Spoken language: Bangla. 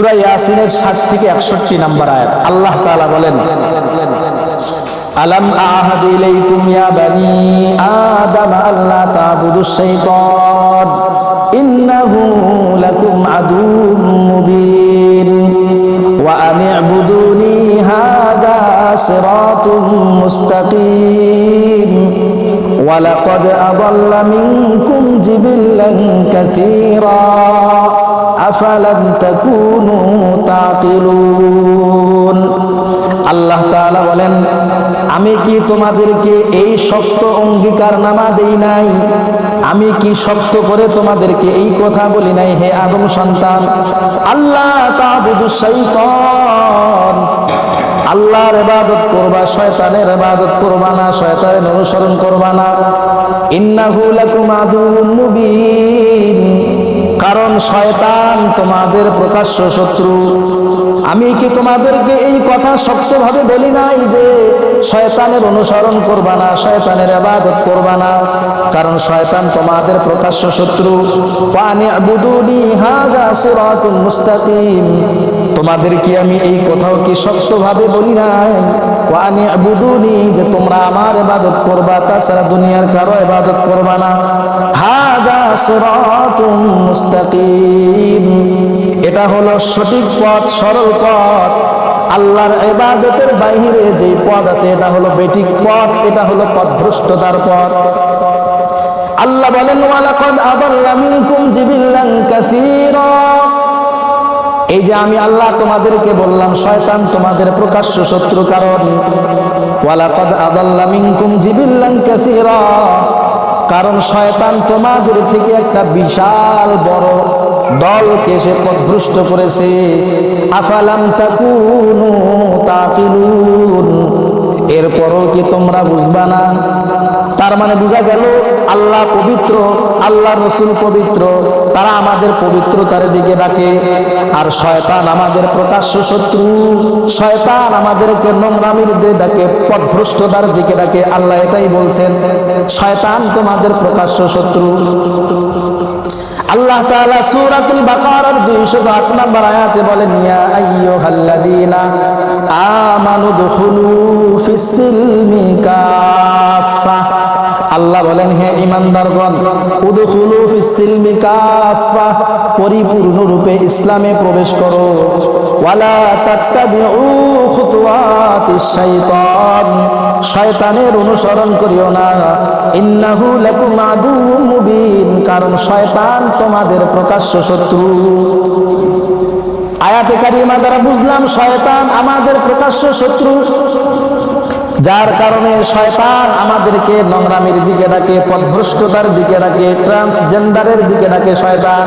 সুরা ইয়াসিনের ষাট থেকে একষট্টি নাম্বার আয়াত আল্লাহ তাআলা বলেন আলম আহাদ ইলাইকুম ইয়া বানি আদম আল্লা তাবুদুশ শাইতান ইন্নাহু লাকুম আদুম মুবিন ওয়া আন ইবুদুনি হাদা সিরাতুম মুস্তাকিম ولقد أضل منكم جبلا كثيرا আফালাম তাকুনু তাকিলুন আল্লাহ তাআলা বলেন, আমি কি তোমাদেরকে এই শক্ত অঙ্গীকার নামা দেই নাই? আমি কি শক্ত করে তোমাদেরকে এই কথা বলি নাই, হে আদম সন্তান? আল্লাহ তাবুদু শাইতান। আল্লাহর ইবাদত করবা, শয়তানের ইবাদত করবা না, শয়তানের অনুসরণ করবা না। ইন্নাহু লাকুম আদুউন মুবিন। কারণ শয়তান তোমাদের প্রকাশ্য শত্রু। আমি কি তোমাদেরকে এই কথা শক্তভাবে বলি নাই যে শয়তানের অনুসরণ করবা না, শয়তানের ইবাদত করবা না? কারণ শয়তান তোমাদের প্রকাশ্য শত্রু। পানি আবুদুনি হাদা সিরাতুল মুস্তাকিম। তোমাদের কি আমি এই কথাও কি শক্তভাবে বলি নাই? ওয়ানি আবুদুনি যে তোমরা আমার ইবাদত করবা, তাছাড়া দুনিয়ার কারও ইবাদত করবা না। এটা হলো সঠিক পথ, সরল পথ। আল্লাহর ইবাদতের বাইরে যে পথ আছে, এটা হলো বেঠিক পথ, এটা হলো পথভ্রষ্টতার পথ। আল্লাহ বলেন এই যে আমি আল্লাহ তোমাদেরকে বললাম, শয়তান তোমাদের প্রকাশ্য শত্রু কারণ। ওয়ালাকাদ আদাল্লা জিবিল্লান কাসীরা। কারণ শয়তান তোমাদের থেকে একটা বিশাল বড় দলকে সে পথভ্রষ্ট করেছে। আফালাম তাকুনু এরপরও কি তোমরা বুঝবা না? তার মানে বোঝা গেল আল্লাহ পবিত্র, আল্লাহ রসুল পবিত্র, তারা আমাদের পবিত্রতার দিকে ডাকে। আর শয়তান আমাদের প্রকাশ্য শত্রু, শয়তান আমাদেরকে নোংরামির দিয়ে ডাকে, পথভ্রষ্টতার দিকে ডাকে। আল্লাহ এটাই বলছেন, শয়তান তোমাদের প্রকাশ্য শত্রু। আল্লাহ তাআলা সূরাতুল বাকারার 208 নম্বর আয়াতে বলেন, ইয়া আইয়ুহাল্লাযীনা আমানু দুখুলু ফিস সিলমি কাফা। আল্লাহ বলেন, হে ইমানদারগণ উদখুলু ফিস সিলমি কাফা পরিপূর্ণ রূপে ইসলামে প্রবেশ করো। ওয়ালা তাত্তাবিউ খুতুওয়াতিশ শাইতান, শয়তানের অনুসরণ করিও না। ইন্নাহু লাকুম আদুউম মুবিন, কারণ শয়তান তোমাদের প্রকাশ্য শত্রু। আয়াতে কারিমা দ্বারা বুঝলাম, শয়তান আমাদের প্রকাশ্য শত্রু। যার কারণে শয়তান আমাদেরকে নোংরামির দিকে ডাকে পথভ্রষ্টতার দিকে ডাকে ট্রান্সজেন্ডারের দিকে ডাকে শয়তান।